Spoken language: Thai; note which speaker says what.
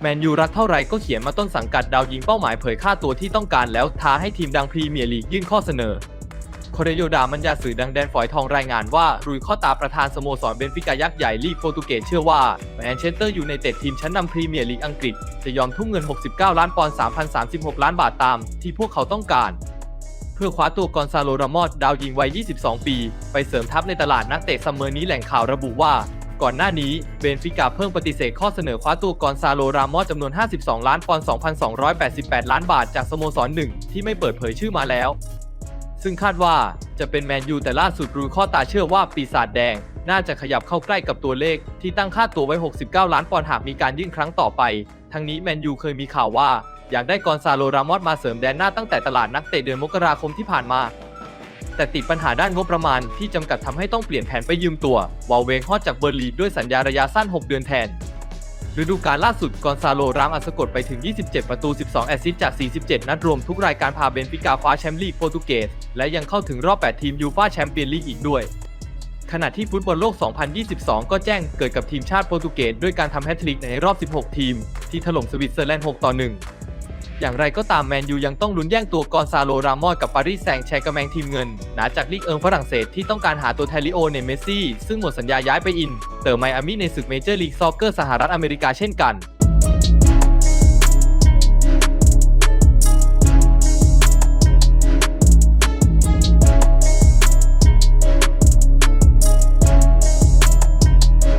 Speaker 1: แมนยูรักเท่าไหร่ก็เขียนมาต้นสังกัดดาวยิงเป้าหมายเผยค่าตัวที่ต้องการแล้วท้าให้ทีมดังพรีเมียร์ลีกยื่นข้อเสนอโคเรโยดามันยาสื่อดังแดนฝอยทองรายงานว่ารุยข้อตาประธานสโมสรเบนฟิกายักษ์ใหญ่ลีกโปรตุเกสเชื่อว่าแมนเชสเตอร์อยูไนเต็ดทีมชั้นนำพรีเมียร์ลีกอังกฤษ จะยอมทุ่มเงิน 69 ล้านปอนด์ 3,036 ล้านบาทตาม ที่พวกเขาต้องการ เพื่อคว้าตัวกอนซาโลรามอสดาวยิงวัย 22 ปี ไปเสริมทัพในตลาดนักเตะซัมเมอร์นี้แหล่งข่าวระบุว่า ก่อนหน้านี้เบนฟิกาเพิ่งปฏิเสธข้อเสนอคว้าตัวกอนซาโล รามอสจำนวน 52 ล้านปอนด์ 2,288 ล้านบาทจากสโมสรหนึ่งที่ไม่เปิดเผยชื่อมาแล้ว ซึ่งคาดว่าจะเป็นแมนยูแต่ล่าสุดรูข้อตาเชื่อว่าปีศาจแดง น่าจะขยับเข้าใกล้กับตัวเลขที่ตั้งค่าตัวไว้ 69 ล้านปอนด์หากมีการยื่นครั้งต่อไป ทั้งนี้แมนยูเคยมีข่าวว่าอยากได้กอนซาโล รามอสมาเสริมแดนหน้าตั้งแต่ตลาดนักเตะเดือนมกราคมที่ผ่านมา แต่ติดปัญหาด้านงบประมาณที่จำกัดทำให้ต้องเปลี่ยนแผนไปยืมตัววอลเวงฮอดจากเบอร์ลีด้วยสัญญาระยะสั้น 6 เดือนแทนฤดูกาลล่าสุดกอนซาโลรามอัสกดไปถึง 27 ประตู 12 แอสซิสต์จาก 47 นัดรวมทุกรายการพาเบนฟิกาคว้าแชมป์ลีกโปรตุเกส และยังเข้าถึงรอบ 8 ทีมยูฟ่าแชมเปี้ยนลีกอีกด้วย ขณะที่ฟุตบอลโลก 2022 ก็แจ้งเกิดกับทีมชาติโปรตุเกสด้วยการทำแฮตทริกในรอบ 16 ทีม ที่ถล่มสวิตเซอร์แลนด์ 6 ต่อ 1 อย่างไรก็ตามแมนยูยังต้องลุ้นแย่งตัวกอนซาโลรามอสกับปารีสแซงแชร์กำแมงทีมเงินหนาจากลีกเอิงฝรั่งเศสที่ต้องการหาตัวแทนลิโอเนเมซี่ซึ่งหมดสัญญาย้ายไปอิน เติมไมอามีในศึกเมเจอร์ลีกซอกเกอร์สหรัฐอเมริกาเช่นกัน